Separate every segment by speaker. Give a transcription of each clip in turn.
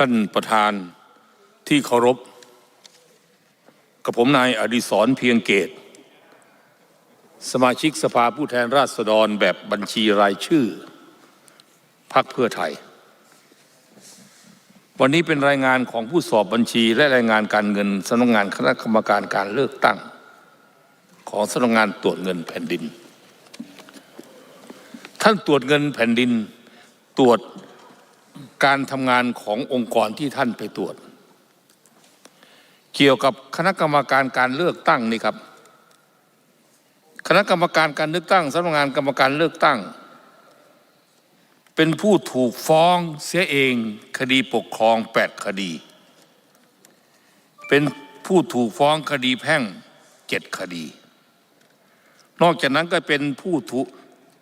Speaker 1: ท่านประธานที่เคารพ กับผมนายอดิศรเพียงเกต สมาชิกสภาผู้แทนราษฎรแบบบัญชีรายชื่อพักเพื่อไทย วันนี้เป็นรายงานของผู้สอบบัญชี และรายงานการเงินสำนักงานคณะกรรมการการเลือกตั้ง ของสำนักงานตรวจเงินแผ่นดิน ท่านตรวจเงินแผ่นดินตรวจ การทำงานขององค์กรที่ท่านไปตรวจ เกี่ยวกับคณะกรรมการการเลือกตั้งนี่ครับ คณะกรรมการการเลือกตั้งสำนักงานกรรมการเลือกตั้ง เป็นผู้ถูกฟ้องเสียเองคดีปกครองแปดคดี เป็นผู้ถูกฟ้องคดีแพ่งเจ็ดคดี นอกจากนั้นก็เป็นผู้ถูก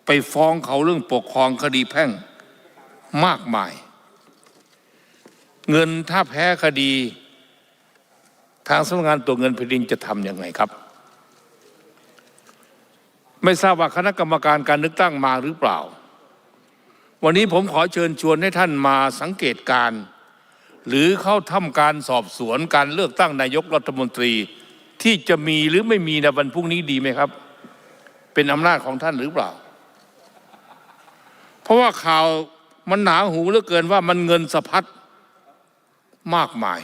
Speaker 1: ไปฟ้องเขาเรื่องปกครองคดีแพ่งมากมาย เงินถ้าแพ้คดี ทางสำนักงานตัวเงินแผ่นดินจะทำยังไงครับ ไม่ทราบว่าคณะกรรมการการนึกตั้งมาหรือเปล่า วันนี้ผมขอเชิญชวนให้ท่านมาสังเกตการ์หรือเข้าทำการสอบสวนการเลือกตั้งนายกรัฐมนตรีที่จะมีหรือไม่มีในวันพรุ่งนี้ดีไหมครับ เป็นอำนาจของท่านหรือเปล่า เพราะว่าข่าวมันหนาหูเหลือเกินว่ามันเงินสะพัด มากมาย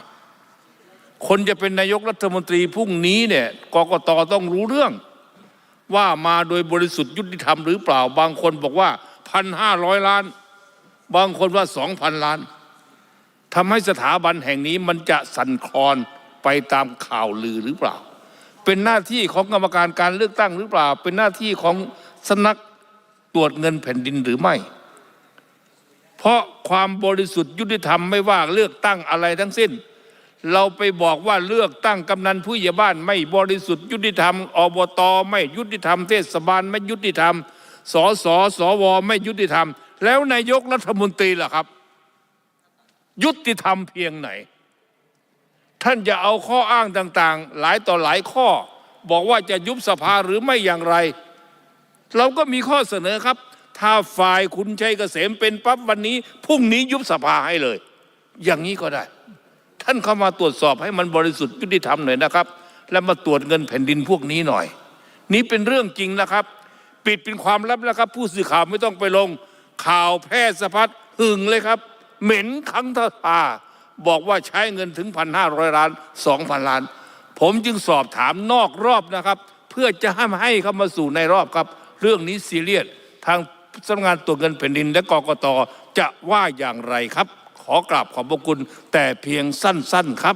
Speaker 1: คนจะเป็นนายกรัฐมนตรีพรุ่งนี้เนี่ยกกตต้องรู้เรื่อง ว่ามาโดยบริสุทธิ์ยุติธรรมหรือเปล่า บางคนบอกว่าพันห้าร้อยล้าน บางคนว่าสองพันล้านทำให้สถาบันแห่งนี้มันจะสั่นคลอนไปตามข่าวลือหรือเปล่า เป็นหน้าที่ของกรรมการการเลือกตั้งหรือเปล่า เป็นหน้าที่ของสนักตรวจเงินแผ่นดินหรือไม่ เพราะความบริสุทธิ์ยุติธรรมไม่ว่าเลือกตั้งอะไรทั้งสิ้น เราไปบอกว่าเลือกตั้งกำนันผู้ใหญ่บ้าน ไม่บริสุทธิ์ยุติธรรมอบตไม่ยุติธรรมเทศบาลไม่ยุติธรรมสสสวไม่ยุติธรรม แล้วนายกรัฐมนตรีล่ะครับ ยุติธรรมเพียงไหน ท่านจะเอาข้ออ้างต่างๆ หลายต่อหลายข้อ บอกว่าจะยุบสภาหรือไม่อย่างไร เราก็มีข้อเสนอครับ ถ้าฝ่ายคุณชัยเกษมเป็นปั๊บวันนี้พรุ่งนี้ยุบสภาให้เลย อย่างนี้ก็ได้ ท่านเข้ามาตรวจสอบให้มันบริสุทธิ์ยุติธรรมหน่อยนะครับ แล้วมาตรวจเงินแผ่นดินพวกนี้หน่อย นี่เป็นเรื่องจริงนะครับ ปิดเป็นความลับแล้วครับ ผู้สื่อข่าวไม่ต้องไปลงข่าวแพร่สะพัดหึงเลยครับ เหม็นคังทาบอกว่าใช้เงินถึงพันห้าร้อยล้านสองพันล้าน ผมจึงสอบถามนอกรอบนะครับ เพื่อจะให้ให้เข้ามาสู่ในรอบครับ เรื่องนี้ซีเรียสทาง สำนักงานตรวจเงินแผ่นดิน และกกตจะว่าอย่างไรครับ ขอกราบขอบพระคุณแต่เพียงสั้นๆครับ